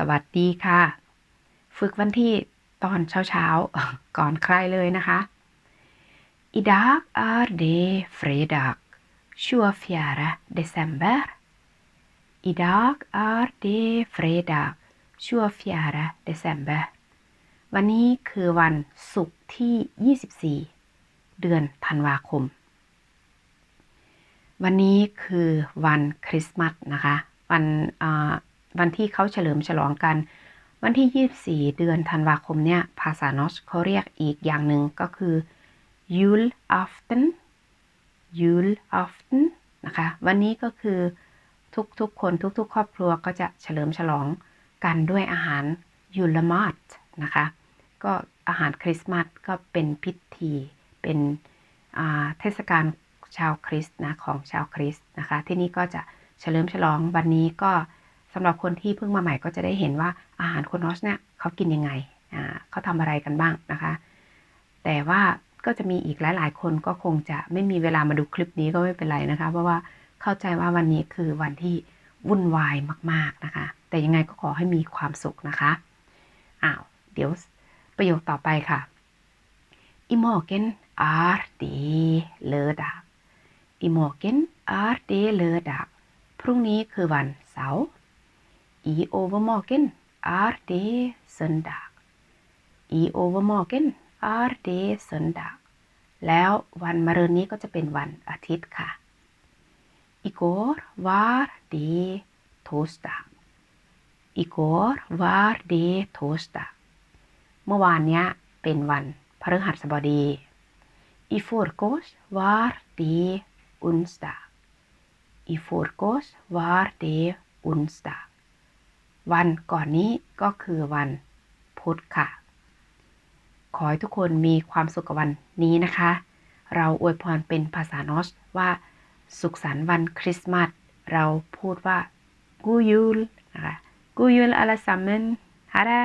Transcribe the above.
สวัสดีค่ะ ฝึกวันที่ตอนเช้าๆ ก่อนใครเลยนะคะ I dag er det fredag 24 desember I dag er det fredag 24 desember วันนี้คือวันศุกร์ที่ 24 เดือนธันวาคม วันนี้คือวันคริสต์มาสนะคะ วันอ่า วันที่เขาเฉลิมฉลองกัน วันที่ 24 เดือนธันวาคมเนี่ย ภาษานอชเขาเรียกอีกอย่างหนึ่งก็คือ Jul aften Jul aften นะคะ วันนี้ก็คือทุกๆคนทุกๆ ครอบครัวก็จะเฉลิมฉลองกันด้วยอาหารยูลมาตนะคะ ก็อาหารคริสต์มาสก็เป็นพิธีเป็นเทศกาลชาวคริสต์นะของชาวคริสต์นะคะ ที่นี่ก็จะเฉลิมฉลองวันนี้ก็ สำหรับคนที่เพิ่งมาใหม่ก็จะได้เห็นว่าอาหารคนนอสเนี่ยเขากินยังไงเขาทำอะไรกันบ้างนะคะ แต่ว่าก็จะมีอีกหลาย ๆ คนก็คงจะไม่มีเวลามาดูคลิปนี้ก็ไม่เป็นไรนะคะ เพราะว่าเข้าใจว่าวันนี้คือวันที่วุ่นวายมาก ๆนะคะ แต่ยังไงก็ขอให้มีความสุขนะคะอ้าวเดี๋ยวประโยคต่อไปค่ะ I morgen er det lørdag I morgen er det lørdag พรุ่งนี้คือวันเสาร์ I overmorgen er det søndag I overmorgen er det søndag แล้ววันมะรืนนี้ก็จะเป็นวันอาทิตย์ค่ะ I går var det torsdag I går var det torsdag เมื่อวานเนี้ยเป็นวันพฤหัสบดี I forgårs var det onsdag I forgårs var det onsdag วันก่อนนี้ก็คือวันพุธค่ะ ขอให้ทุกคนมีความสุขกับวันนี้นะคะ เราอวยพรเป็นภาษานอสว่า สุขสันต์วันคริสต์มาส เราพูดว่ากูยูลนะคะกูยูลอาลาซัมเมนฮารา